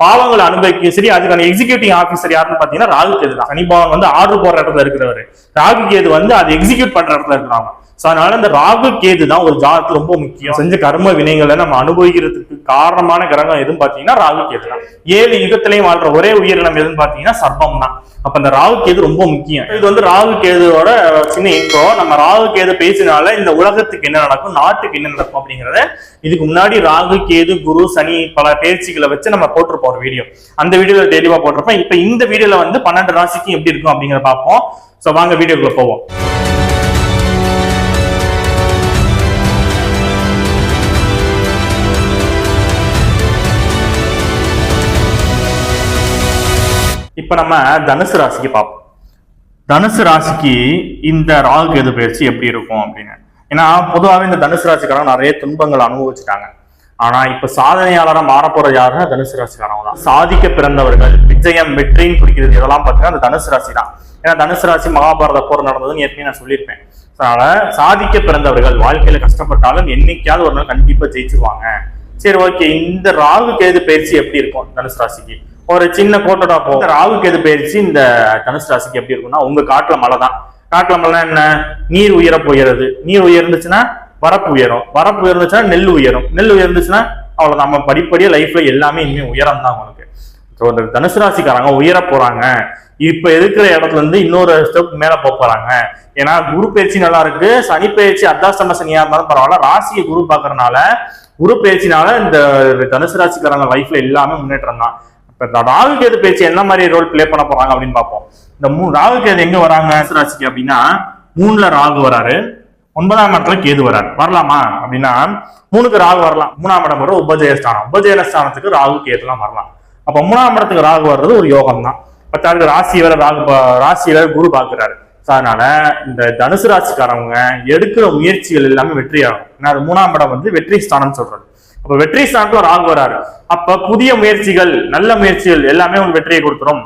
பாவங்களை அனுபவிக்கணும் சரி அதுக்கான எக்ஸிக்யூட்டிவ் ஆஃபீஸர் யாருன்னு பாத்தீங்கன்னா ராகு கேது தான். சனி பகவான் வந்து ஆர்டர் போடுற இடத்துல இருக்கிறவர். ராகு கேது வந்து அதை எக்ஸிக்யூட் பண்ற இடத்துல இருக்கிறாங்க ஸோ அதனால இந்த ராகு கேது தான் ஒரு ஜாதகத்துக்கு ரொம்ப முக்கியம். செஞ்ச கர்ம வினைகளை நம்ம அனுபவிக்கிறதுக்கு காரணமான கிரகம் எதுன்னு பார்த்தீங்கன்னா ராகு கேது தான். ஏழு யுகத்திலையும் வாழ்ற ஒரே உயிரினம் எதுன்னு பார்த்தீங்கன்னா சர்ப்பம் தான். அப்ப இந்த ராகு கேது ரொம்ப முக்கியம். இது வந்து ராகு கேதுவோட சின்ன இன்ட்ரோ நம்ம ராகு கேது பேசினால இந்த உலகத்துக்கு என்ன நடக்கும் நாட்டுக்கு என்ன நடக்கும் அப்படிங்கறத இதுக்கு முன்னாடி ராகு கேது குரு சனி பல பேச்சுகளை வச்சு நம்ம போட்டிருப்போம் ஒரு வீடியோ அந்த வீடியோல தெளிவா போட்டிருப்போம். இப்ப இந்த வீடியோல வந்து பன்னெண்டு ராசிக்கு எப்படி இருக்கும் அப்படிங்கிறத பார்ப்போம். ஸோ வாங்க வீடியோக்குள்ள போவோம். இப்போ நம்ம தனுசு ராசிக்கு பார்ப்போம் தனுசு ராசிக்கு இந்த ராகு கேது பயிற்சி எப்படி இருக்கும் அப்படின்னு. ஏன்னா பொதுவாகவே இந்த தனுசு ராசிக்காரங்க நிறைய துன்பங்கள் அனுபவிச்சுட்டாங்க. ஆனா இப்ப சாதனையாளரா மாறப்போற யாருன்னா தனுசு ராசிக்காரங்க தான். சாதிக்க பிறந்தவர்கள் விஜயம் வெற்றின்னு குறிக்கிறது இதெல்லாம் பார்த்தீங்கன்னா அந்த தனுசு ராசி தான். ஏன்னா தனுசு ராசி மகாபாரத போர் நடந்ததுன்னு ஏற்கனவே நான் சொல்லியிருப்பேன். அதனால சாதிக்க பிறந்தவர்கள் வாழ்க்கையில கஷ்டப்பட்டாலும் என்னைக்காவது ஒரு நாள் கண்டிப்பா ஜெயிச்சிருவாங்க. சரி ஓகே இந்த ராகு கேது பயிற்சி எப்படி இருக்கும் தனுசு ராசிக்கு? ஒரு சின்ன கோட்டோட போ ராகுக்கு எது போயிருச்சு பயிற்சி இந்த தனுசு ராசிக்கு எப்படி இருக்கும்னா உங்க காட்டுல மழை தான். காட்டுல மழை என்ன? நீர் உயர போகிறது. நீர் உயர்ந்துச்சுன்னா வரப்பு உயரும். வரப்பு உயர்ந்துச்சுன்னா நெல் உயரும். நெல் உயர்ந்துச்சுன்னா அவ்வளவு நம்ம படிப்படியா லைஃப்ல எல்லாமே இனிமே உயரம் தான் உங்களுக்கு. ஸோ இந்த தனுசு ராசிக்காரங்க உயர போறாங்க. இப்ப இருக்கிற இடத்துல இருந்து இன்னொரு ஸ்டெப் மேல போறாங்க. ஏன்னா குரு பயிற்சி நல்லா இருக்கு. சனி பயிற்சி அர்த்தாஷ்டம சனியா இருந்தாலும் பரவாயில்ல. ராசியை குரு பாக்குறதுனால குரு பயிற்சினால இந்த தனுசு ராசிக்காரங்க லைஃப்ல எல்லாமே முன்னேற்றம் தான். இப்ப ராகு கேது பேச்சு என்ன மாதிரி ரோல் ப்ளே பண்ண போறாங்க அப்படின்னு பார்ப்போம். இந்த மூ ராகு கேது எங்க வராங்க தனுசு ராசிக்கு அப்படின்னா மூணுல ராகு வராரு ஒன்பதாம் இடத்துல கேது வராரு. வரலாமா? அப்படின்னா மூணுக்கு ராகு வரலாம். மூணாம் இடம் வர உபஜயஸ்தானம். உபஜயஸ்தானத்துக்கு ராகு கேதுலாம் வரலாம். அப்ப மூணாம் இடத்துக்கு ராகு வர்றது ஒரு யோகம் தான் பத்தாவது ராசி வர ராகு பா- ராசியில குரு பாக்குறாரு ஸோ அதனால இந்த தனுசு ராசிக்காரவங்க எடுக்கிற முயற்சிகள் எல்லாமே வெற்றியாகும். ஏன்னா அது மூணாம் இடம் வந்து வெற்றி ஸ்தானம் சொல்றது. அப்ப வெற்றி ஸ்தானத்துல ராகு வராரு. அப்ப புதிய முயற்சிகள் நல்ல முயற்சிகள் எல்லாமே உங்களுக்கு வெற்றியை கொடுத்துரும்.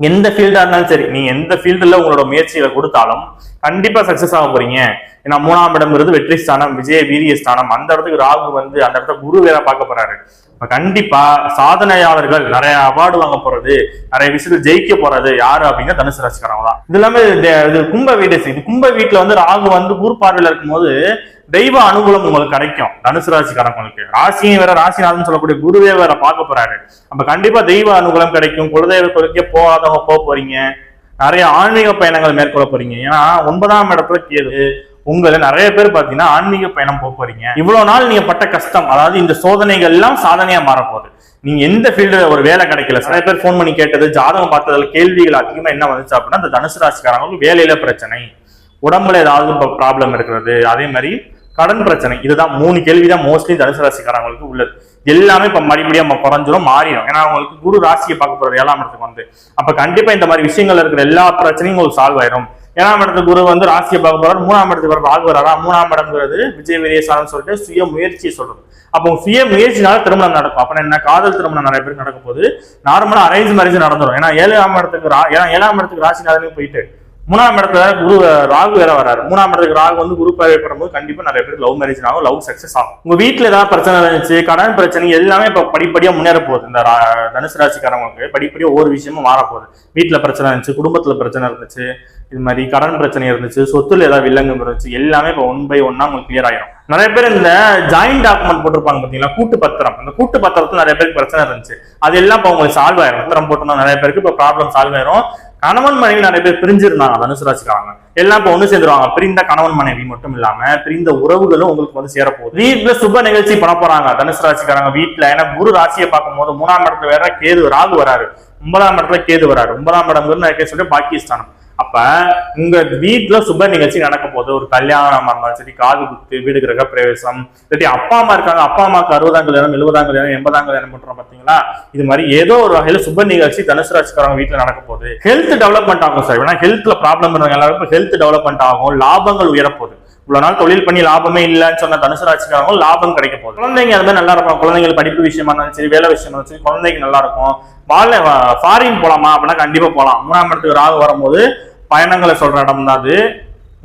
எந்த ஃபீல்டா இருந்தாலும் சரி நீங்க எந்த ஃபீல்டுல உங்களோட முயற்சிகளை கொடுத்தாலும் கண்டிப்பா சக்சஸ் ஆக போறீங்க. ஏன்னா மூணாம் இடம்ங்கிறது வெற்றி ஸ்தானம் விஜய வீரிய ஸ்தானம். அந்த இடத்துக்கு ராகு வந்து அந்த இடத்த குரு வேற பார்க்க போறாரு. கண்டிப்பா சாதனையாளர்கள் நிறைய அவார்டு வாங்க போறது நிறைய விஷயத்துல ஜெயிக்க போறது யாரு அப்படின்னா தனுசு ராசிக்காரங்க தான். இது இல்லாம இது இது கும்ப வீடு இது கும்ப வீட்டுல வந்து ராகு வந்து ஊர் பார்வையில இருக்கும்போது தெய்வ அனுகூலம் உங்களுக்கு கிடைக்கும். தனுசு ராசிக்காரங்களுக்கு ராசியும் வேற ராசிநாதன் சொல்லக்கூடிய குருவே வேற பார்க்க போறாரு. நம்ம கண்டிப்பா தெய்வ அனுகூலம் கிடைக்கும். குலதெய்வ கோயிலுக்கே போகாதவங்க போக போறீங்க. நிறைய ஆன்மீக பயணங்கள் மேற்கொள்ள போறீங்க. ஏன்னா ஒன்பதாம் இடத்துல கேது. உங்களை நிறைய பேர் பாத்தீங்கன்னா ஆன்மீக பயணம் போக போறீங்க. இவ்வளவு நாள் நீங்க பட்ட கஷ்டம் அதாவது இந்த சோதனைகள் எல்லாம் சாதனையா மாறப்போகுது. நீங்க எந்த ஃபீல்டுல ஒரு வேலை கிடைக்கல. நிறைய பேர் ஃபோன் பண்ணி கேட்டது ஜாதகம் பார்த்ததுல கேள்விகள் அதிகமா என்ன வந்துச்சு அப்படின்னா இந்த தனுசு ராசிக்காரங்களுக்கு வேலையில பிரச்சனை. உடம்புல ஏதாவது ப்ராப்ளம் இருக்கிறது. அதே மாதிரி கடன் பிரச்சனை. இதுதான் மூணு கேள்வி தான் மோஸ்ட்லி தனுசு ராசிக்காரங்களுக்கு உள்ளது. எல்லாமே இப்ப மறுபடியும் நம்ம குறைஞ்சிரும் மாறிடும் ஏன்னா அவங்களுக்கு குரு ராசியை பார்க்க போறது ஏழாம் இடத்துக்கு வந்து. அப்ப கண்டிப்பா இந்த மாதிரி விஷயங்கள் இருக்கிற எல்லா பிரச்சனையும் உங்களுக்கு சால்வ் ஆயிரும். ஏழாம் இடத்து குரு வந்து ராசியை பார்க்க போறாரு மூணாம் இடத்துக்கு வர ராகு வராரா? மூணாம் இடம்ங்கிறது விஜய் விஜயசாலம் சொல்லிட்டு சுய முயற்சியை சொல்றது. அப்போ சுய முயற்சினால திருமணம் நடக்கும். அப்ப என்ன காதல் திருமணம் நிறைய பேர் நடக்கும் போது நார்மலா அரேஞ்ச் மேரேஜ் நடந்துடும் ஏன்னா ஏழாம் இடத்துக்கு ரா- ஏன்னா ஏழாம் இடத்துக்கு நாளுமே போயிட்டு மூணாம் இடத்துல குரு ராகு வேற வராரு. மூணாம் இடத்துக்கு ராகு வந்து குரு பார்வை பண்ணும்போது கண்டிப்பா நிறைய பேருக்கு லவ் மேரேஜ் ஆகும் லவ் சக்சஸ் ஆகும். உங்க வீட்டுல ஏதாவது பிரச்சனை இருந்துச்சு கடன் பிரச்சனை எல்லாமே இப்ப படிப்படியா முன்னேற போகுது. இந்த ரா- தனுசு ராசிக்காரங்களுக்கு படிப்படியா ஒவ்வொரு விஷயமும் மாற போகுது வீட்டுல பிரச்சனை இருந்துச்சு குடும்பத்துல பிரச்சனை இருந்துச்சு இது மாதிரி கடன் பிரச்சனை இருந்துச்சு சொத்துல ஏதாவது வில்லங்கம் இருந்துச்சு எல்லாமே இப்போ ஒன் பை ஒன்னா உங்களுக்கு கிளியர் ஆயிரும். நிறைய பேர் இந்த ஜாயிண்ட் டாக்குமெண்ட் போட்டிருப்பாங்க பாத்தீங்களா கூட்டு பத்திரம். அந்த கூட்டு பத்திரத்துல நிறைய பேருக்கு பிரச்சனை இருந்துச்சு. அது எல்லாம் இப்போ உங்களுக்கு சால்வ் ஆயிரும். பத்திரம் போட்டோம்னா நிறைய பேருக்கு இப்போ ப்ராப்ளம் சால்வ் ஆயிரும். கணவன் மனைவி நிறைய பேர் பிரிஞ்சிருந்தாங்க தனுசு ராசிக்காரங்க. எல்லாம் இப்போ ஒண்ணு சேர்ந்துருவாங்க. பிரிந்த கணவன் மனைவி மட்டும் இல்லாம பிரிந்த உறவுகளும் உங்களுக்கு வந்து சேரப்போகுது. வீட்டுல சுப நிகழ்ச்சி பண்ண போறாங்க தனுசு ராசிக்காரங்க வீட்டுல ஏன்னா குரு ராசியை பார்க்கும்போது மூணாம் இடத்துல வேற கேது ராகு வராரு. ஒன்பதாம் இடத்துல கேது வராரு. ஒன்பதாம் இடம் சொல்லி பாகிஸ்தானம் அப்ப உங்க வீட்டுல சுப நிகழ்ச்சி நடக்க போது ஒரு கல்யாணம் இருந்தாலும் சரி காது குத்து வீடு கிரக பிரவேசம் இல்லாட்டி அப்பா அம்மா இருக்காங்க அப்பா அம்மாவுக்கு அறுபதாம் கல்யாணம் எழுபதாம் கல்யாணம் எண்பதாம் கல்யாணம் பண்றோம் பாத்தீங்களா? இது மாதிரி ஏதோ ஒரு வகையில சுப நிகழ்ச்சி தனுசு ராசிக்காரங்க வீட்டுல நடக்க போகுது ஹெல்த் டெவலப்மெண்ட் ஆகும் சார் ஏன்னா ஹெல்த்ல ப்ராப்ளம் இருந்தவங்க எல்லாருக்கும் ஹெல்த் டெவலப்மெண்ட் ஆகும் லாபங்கள் உயரப்போகுது. இவ்வளவு நாள் தொழில் பண்ணி லாபமே இல்லைன்னு சொன்ன தனுசு ராசிக்காரங்க லாபம் கிடைக்க போகுது குழந்தைங்க அது மாதிரி நல்லா இருக்கும். குழந்தைங்க படிப்பு விஷயமா இருந்தாலும் சரி வேலை விஷயமா இருந்தாலும் சரி குழந்தைங்க நல்லா இருக்கும். வாழ ஃபாரின் போலாமா அப்படின்னா கண்டிப்பா போகலாம் மூணாம் இடத்துக்கு ராகு வரும்போது பயணங்களை சொல்ற இடம் தான் அது.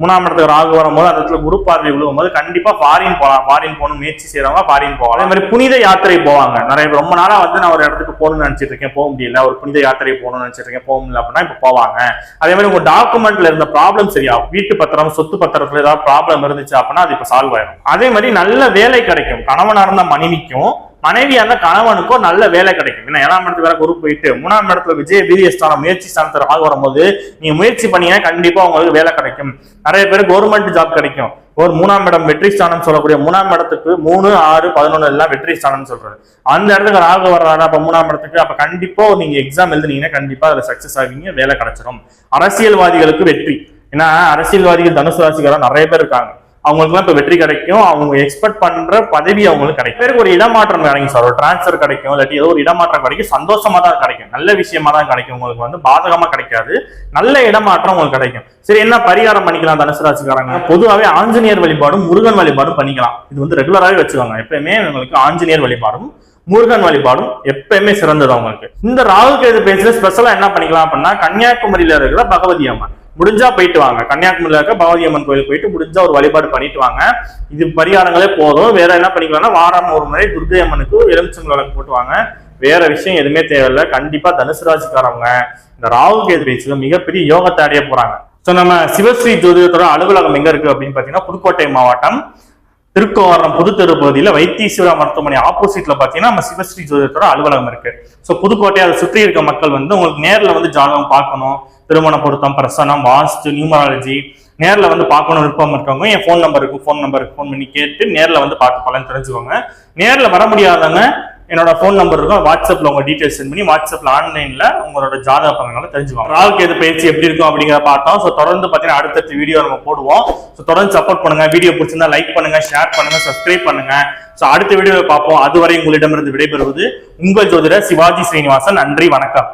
மூணாம் இடத்துக்கு ராகு வரும்போது அந்த இடத்துல குரு பார்வை விழுகும்போது கண்டிப்பா ஃபாரின் போகலாம் ஃபாரின் போகணும் முயற்சி செய்யறவங்க ஃபாரின் போகலாம். அதே மாதிரி புனித யாத்திரை போவாங்க. நிறைய ரொம்ப நாளா வந்து நான் ஒரு இடத்துக்கு போகணும்னு நினைச்சிட்டு இருக்கேன். போக முடியல. ஒரு புனித யாத்திரை போகணும்னு நினைச்சிட்டு இருக்கேன். போக முடியல அப்படின்னா இப்ப போவாங்க. அதே மாதிரி உங்க டாக்குமெண்ட்ல இருந்த ப்ராப்ளம் சரியாகும். வீட்டு பத்திரம் சொத்து பத்திரத்துல ஏதாவது ப்ராப்ளம் இருந்துச்சு அப்படின்னா அது இப்ப சால்வ் ஆயிடும் அதே மாதிரி நல்ல வேலை கிடைக்கும். கணவனா இருந்த மனைவிக்கும் மனைவியா இருந்தால் கணவனுக்கும் நல்ல வேலை கிடைக்கும். ஏன்னா ஏழாம் இடத்துல வேற குரு போயிட்டு மூணாம் இடத்துல விஜய வீரிய ஸ்தானம் முயற்சி ஸ்தானத்தில் ஆக வரும்போது நீங்க முயற்சி பண்ணீங்கன்னா கண்டிப்பா உங்களுக்கு வேலை கிடைக்கும். நிறைய பேர் கவர்மெண்ட் ஜாப் கிடைக்கும். ஒரு மூணாம் இடம் வெற்றி ஸ்தானம் சொல்லக்கூடிய மூணாம் இடத்துக்கு மூணு ஆறு பதினொன்று எல்லாம் வெற்றி ஸ்தானம் சொல்றாரு. அந்த இடத்துக்கு ராகு வர்றாரு அப்ப மூணாம் இடத்துக்கு அப்ப கண்டிப்பா நீங்க எக்ஸாம் எழுதுனீங்கன்னா கண்டிப்பா அதுல சக்சஸ் ஆவீங்க வேலை கிடைச்சிடும் அரசியல்வாதிகளுக்கு வெற்றி. ஏன்னா அரசியல்வாதிகள் தனுசு ராசிக்காரன் நிறைய பேர் இருக்காங்க. அவங்களுக்குலாம் இப்ப வெற்றி கிடைக்கும். அவங்க எக்ஸ்பெக்ட் பண்ற பதவி அவங்களுக்கு கிடைக்கும். பேருக்கு ஒரு இடமாற்றம் கிடைக்கும் சார் ஒரு டிரான்ஸ்ஃபர் கிடைக்கும். இல்லாட்டி ஏதோ ஒரு இடமாற்றம் கிடைக்கும். சந்தோஷமா தான் கிடைக்கும். நல்ல விஷயமா தான் கிடைக்கும். உங்களுக்கு வந்து பாதகமா கிடைக்காது. நல்ல இடமாற்றம் உங்களுக்கு கிடைக்கும். சரி என்ன பரிகாரம் பண்ணிக்கலாம் தனுசு ராசிக்காரங்க? பொதுவாகவே ஆஞ்சநேயர் வழிபாடும் முருகன் வழிபாடும் பண்ணிக்கலாம். இது வந்து ரெகுலராகவே வச்சுக்கோங்க. எப்பயுமே உங்களுக்கு ஆஞ்சநேயர் வழிபாடும் முருகன் வழிபாடும் எப்பயுமே சிறந்தது அவங்களுக்கு. இந்த ராகு கேது பேசுற ஸ்பெஷலா என்ன பண்ணிக்கலாம் அப்படின்னா கன்னியாகுமரியில இருக்கிற பகவதி அம்மன். முடிஞ்சா போயிட்டு வாங்க. கன்னியாகுமரியில் இருக்க பகவதி அம்மன் கோயில் போயிட்டு முடிஞ்சா ஒரு வழிபாடு பண்ணிட்டு வாங்க. இது பரிகாரங்களே போதும். வேற என்ன பண்ணிக்கலாம்னா வாரம் ஒரு முறை துர்கை அம்மனுக்கு எலுமிச்சம் விளக்கு போட்டுவாங்க வேற விஷயம் எதுவுமே தேவையில்லை. கண்டிப்பா தனுசு ராசிக்காரவங்க இந்த ராகு கேது பேச்சுல மிகப்பெரிய யோகத்தை அடைய போறாங்க. ஸோ நம்ம சிவஸ்ரீ ஜோதிடத்தோட அலுவலகம் எங்க இருக்கு அப்படின்னு பாத்தீங்கன்னா புதுக்கோட்டை மாவட்டம் திருக்கோரம் புதுத்தெரு பகுதியில வைத்தீஸ்வரா மருத்துவமனை ஆப்போசிட்ல பாத்தீங்கன்னா நம்ம சிவஸ்ரீ ஜோதிடத்தோட அலுவலகம் இருக்கு. ஸோ புதுக்கோட்டை அதை சுற்றி இருக்க மக்கள் வந்து உங்களுக்கு நேர்ல வந்து ஜாதகம் பார்க்கணும். திருமண பொருத்தம் பிரசனம் வாஸ்து நியூமராலஜி நேர்ல வந்து பார்க்கணும் விருப்பம் இருக்கவங்க என் ஃபோன் நம்பருக்கு ஃபோன் நம்பருக்கு ஃபோன் பண்ணி கேட்டு நேர்ல வந்து பார்த்து பலன் தெரிஞ்சுக்கோங்க. நேர்ல வர முடியாதவங்க என்னோட ஃபோன் நம்பர் இருக்கும். வாட்ஸ்அப்ல உங்க டீடைல்ஸ் சென்ட் பண்ணி வாட்ஸ்அப்ல ஆன்லைன்ல உங்களோட ஜாதக பலன்களை தெரிஞ்சுக்கோங்க. ராகு கேது பயிற்சி எப்படி இருக்கும் அப்படிங்கிற பார்த்தோம். ஸோ தொடர்ந்து பார்த்தீங்கன்னா அடுத்தடுத்த வீடியோ நம்ம போடுவோம். ஸோ தொடர்ந்து சப்போர்ட் பண்ணுங்க. வீடியோ பிடிச்சிருந்தா லைக் பண்ணுங்க ஷேர் பண்ணுங்க சப்ஸ்கிரைப் பண்ணுங்க. ஸோ அடுத்த வீடியோவை பார்ப்போம். அதுவரை உங்களிடமிருந்து விடைபெறுவது உங்கள் ஜோதிடர் சிவாஜி ஸ்ரீனிவாசன். நன்றி வணக்கம்.